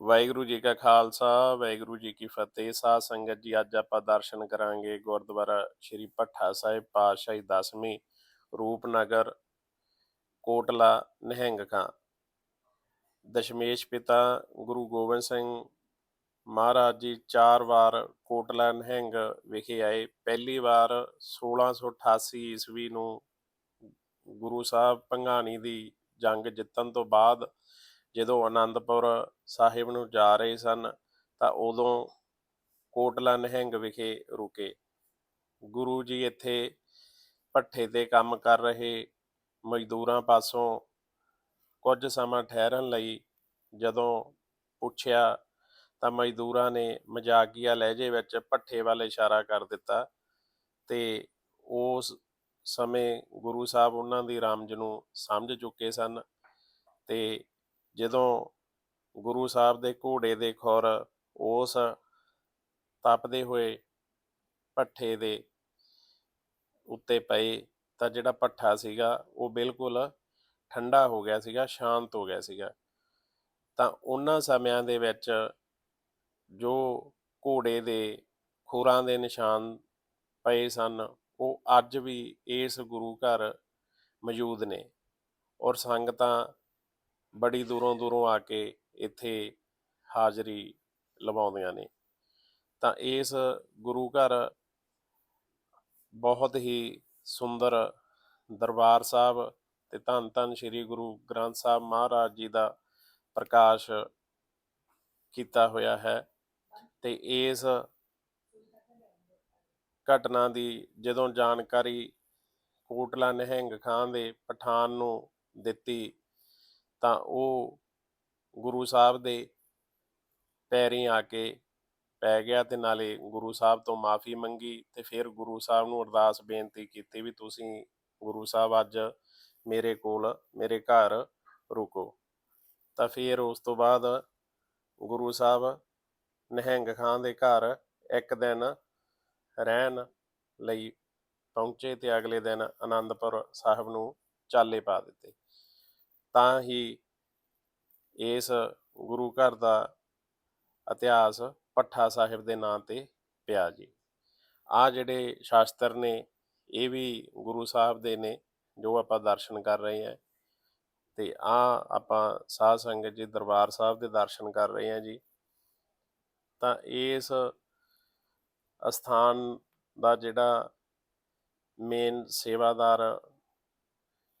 ਵਾਹਿਗੁਰੂ ਜੀ ਕਾ ਖਾਲਸਾ, ਵਾਹਿਗੁਰੂ ਜੀ ਕੀ ਫਤਿਹ। ਸਾਧ ਸੰਗਤ ਜੀ, ਅੱਜ ਆਪਾਂ ਦਰਸ਼ਨ ਕਰਾਂਗੇ ਗੁਰਦੁਆਰਾ ਸ਼੍ਰੀ ਭੱਠਾ ਸਾਹਿਬ, ਪਾਤਸ਼ਾਹੀ ਦਸਵੀਂ ਰੂਪਨਗਰ, ਕੋਟਲਾ, ਨਹਿੰਗ ਖਾਂ। ਦਸ਼ਮੇਸ਼ ਪਿਤਾ ਗੁਰੂ ਗੋਬਿੰਦ ਸਿੰਘ ਮਹਾਰਾਜ ਜੀ ਚਾਰ ਵਾਰ ਕੋਟਲਾ, ਨਹਿੰਗ ਵਿਖੇ ਆਏ। ਪਹਿਲੀ ਵਾਰ 1688 ਈਸਵੀ ਨੂੰ ਗੁਰੂ ਸਾਹਿਬ ਭੰਗਾਣੀ ਦੀ ਜੰਗ ਜਿੱਤਣ ਤੋਂ ਬਾਅਦ ਜਦੋਂ ਆਨੰਦਪੁਰ ਸਾਹਿਬ ਨੂੰ ਜਾ ਰਹੇ ਸਨ, ਤਾਂ ਉਦੋਂ ਕੋਟਲਾ ਨਹਿੰਗ ਵਿਖੇ ਰੁਕੇ। ਗੁਰੂ ਜੀ ਇੱਥੇ ਭੱਠੇ ਤੇ ਕੰਮ ਕਰ ਰਹੇ ਮਜ਼ਦੂਰਾਂ ਪਾਸੋਂ ਕੁਝ ਸਮਾਂ ਠਹਿਰਨ ਲਈ ਜਦੋਂ ਪੁੱਛਿਆ, ਤਾਂ ਮਜ਼ਦੂਰਾਂ ਨੇ ਮਜ਼ਾਕੀਆ ਲਹਿਜੇ ਵਿੱਚ ਭੱਠੇ ਵੱਲ ਇਸ਼ਾਰਾ ਕਰ ਦਿੱਤਾ ਤੇ ਉਸ ਸਮੇਂ ਗੁਰੂ ਸਾਹਿਬ ਉਹਨਾਂ ਦੀ ਰਮਜ ਨੂੰ ਸਮਝ ਚੁੱਕੇ ਸਨ ਤੇ ਜਦੋਂ ਗੁਰੂ ਸਾਹਿਬ ਦੇ ਘੋੜੇ ਦੇ ਖੁਰ ਉਸ ਤਪਦੇ ਹੋਏ ਭੱਠੇ ਦੇ ਉੱਤੇ ਪਏ ਤਾਂ ਜਿਹੜਾ ਭੱਠਾ ਸੀਗਾ ਉਹ ਬਿਲਕੁਲ ਠੰਡਾ ਹੋ ਗਿਆ ਸੀਗਾ, ਸ਼ਾਂਤ ਹੋ ਗਿਆ ਸੀਗਾ। ਤਾਂ ਉਹਨਾਂ ਸਮਿਆਂ ਦੇ ਵਿੱਚ ਜੋ ਘੋੜੇ ਦੇ ਖੁਰਾਂ ਦੇ ਨਿਸ਼ਾਨ ਪਏ ਸਨ, ਉਹ ਅੱਜ ਵੀ ਇਸ ਗੁਰੂ ਘਰ ਮੌਜੂਦ ਨੇ ਔਰ ਸੰਗਤਾਂ ਬੜੀ ਦੂਰੋਂ ਦੂਰੋਂ ਆ ਕੇ ਇੱਥੇ ਹਾਜ਼ਰੀ ਲਵਾਉਂਦੀਆਂ ਨੇ। ਤਾਂ ਇਸ ਗੁਰੂ ਘਰ ਬਹੁਤ ਹੀ ਸੁੰਦਰ ਦਰਬਾਰ ਸਾਹਿਬ ਤੇ ਧੰਨ ਧੰਨ ਸ੍ਰੀ ਗੁਰੂ ਗ੍ਰੰਥ ਸਾਹਿਬ ਮਹਾਰਾਜ ਜੀ ਦਾ ਪ੍ਰਕਾਸ਼ ਕੀਤਾ ਹੋਇਆ ਹੈ ਤੇ ਇਸ ਘਟਨਾ ਦੀ ਜਦੋਂ ਜਾਣਕਾਰੀ ਕੋਟਲਾ ਨਿਹੰਗ ਖਾਂ ਦੇ ਪਠਾਨ ਨੂੰ ਦਿੱਤੀ ਤਾਂ ਉਹ ਗੁਰੂ ਸਾਹਿਬ ਦੇ ਪੈਰੀਂ ਆ ਕੇ ਪੈ ਗਿਆ ਤੇ ਨਾਲੇ ਗੁਰੂ ਸਾਹਿਬ ਤੋਂ ਮਾਫੀ ਮੰਗੀ ਤੇ ਫਿਰ ਗੁਰੂ ਸਾਹਿਬ ਨੂੰ ਅਰਦਾਸ ਬੇਨਤੀ ਕੀਤੀ ਵੀ ਤੁਸੀਂ ਗੁਰੂ ਸਾਹਿਬ ਅੱਜ ਮੇਰੇ ਕੋਲ, ਮੇਰੇ ਘਰ ਰੁਕੋ। ਤਾਂ ਫਿਰ ਉਸ ਤੋਂ ਬਾਅਦ ਗੁਰੂ ਸਾਹਿਬ ਨਹਿੰਗ ਖਾਂ ਦੇ ਘਰ ਇੱਕ ਦਿਨ ਰਹਿਣ ਲਈ ਪਹੁੰਚੇ ਤੇ ਅਗਲੇ ਦਿਨ ਆਨੰਦਪੁਰ ਸਾਹਿਬ ਨੂੰ ਚਾਲੇ ਪਾ ਦਿੱਤੇ। ਤਾਂ ਹੀ ਇਸ ਗੁਰੂ ਘਰ ਦਾ ਇਤਿਹਾਸ ਪੱਠਾ ਸਾਹਿਬ ਦੇ ਨਾਂ ਤੇ ਪਿਆ ਜੀ। ਆ ਜਿਹੜੇ ਸ਼ਾਸਤਰ ਨੇ, ਇਹ ਵੀ ਗੁਰੂ ਸਾਹਿਬ ਦੇ ਨੇ, ਜੋ ਆਪਾਂ ਦਰਸ਼ਨ ਕਰ ਰਹੇ ਹਾਂ। ਤੇ ਆ ਆਪਾਂ ਸਾਧ ਸੰਗਤ ਜੀ, ਦਰਬਾਰ ਸਾਹਿਬ ਦੇ ਦਰਸ਼ਨ ਕਰ ਰਹੇ ਹਾਂ ਜੀ। ਤਾਂ ਇਸ ਅਸਥਾਨ ਦਾ ਜਿਹੜਾ ਮੇਨ ਸੇਵਾਦਾਰ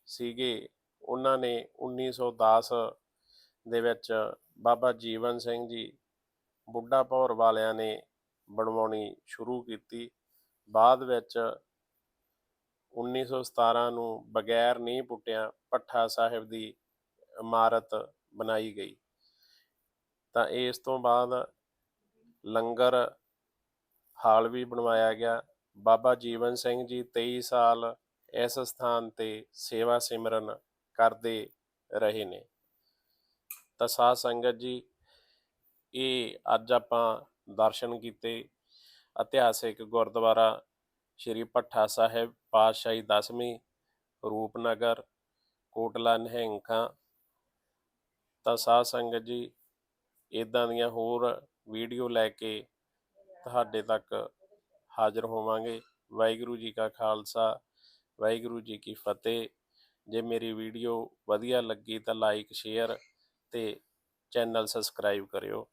ਸੀਗੇ ਉਹਨਾਂ ਨੇ 1910 ਦੇ ਵਿੱਚ ਬਾਬਾ ਜੀਵਨ ਸਿੰਘ ਜੀ ਬੁੱਢਾ ਭੌਰ ਵਾਲਿਆਂ ਨੇ ਬਣਵਾਉਣੀ ਸ਼ੁਰੂ ਕੀਤੀ। ਬਾਅਦ ਵਿੱਚ 1917 ਨੂੰ ਬਗੈਰ ਨਹੀਂ ਪੁੱਟਿਆ ਪੱਠਾ ਸਾਹਿਬ ਦੀ ਇਮਾਰਤ ਬਣਾਈ ਗਈ। ਤਾਂ ਇਸ ਤੋਂ ਬਾਅਦ ਲੰਗਰ ਹਾਲ ਵੀ ਬਣਵਾਇਆ ਗਿਆ। ਬਾਬਾ ਜੀਵਨ ਸਿੰਘ ਜੀ 23 ਸਾਲ ਇਸ ਸਥਾਨ ਤੇ ਸੇਵਾ ਸਿਮਰਨ ਕਰਦੇ ਰਹੇ ਨੇ। ਤਾਂ ਸਾਧ ਸੰਗਤ ਜੀ, ਇਹ ਅੱਜ ਆਪਾਂ ਦਰਸ਼ਨ ਕੀਤੇ। ਇਤਿਹਾਸਿਕ ਗੁਰਦੁਆਰਾ ਸ਼੍ਰੀ ਭੱਠਾ ਸਾਹਿਬ, ਪਾਤਸ਼ਾਹੀ ਦਸਵੀਂ ਰੂਪਨਗਰ, ਕੋਟਲਾ ਨਹਿੰਖਾਂ ਤਾਂ ਸਾਧ ਸੰਗਤ ਜੀ ਇਦਾਂ ਦੀਆਂ ਹੋਰ ਵੀਡੀਓ ਲੈ ਕੇ ਤੁਹਾਡੇ ਤੱਕ ਹਾਜ਼ਰ ਹੋਵਾਂਗੇ। ਵਾਹਿਗੁਰੂ ਜੀ ਕਾ ਖਾਲਸਾ, ਵਾਹਿਗੁਰੂ ਜੀ ਕੀ ਫਤਿਹ। ਜੇ ਮੇਰੀ ਵੀਡੀਓ ਵਧੀਆ ਲੱਗੀ ਤਾਂ ਲਾਈਕ ਸ਼ੇਅਰ ਤੇ ਚੈਨਲ ਸਬਸਕ੍ਰਾਈਬ ਕਰਿਓ।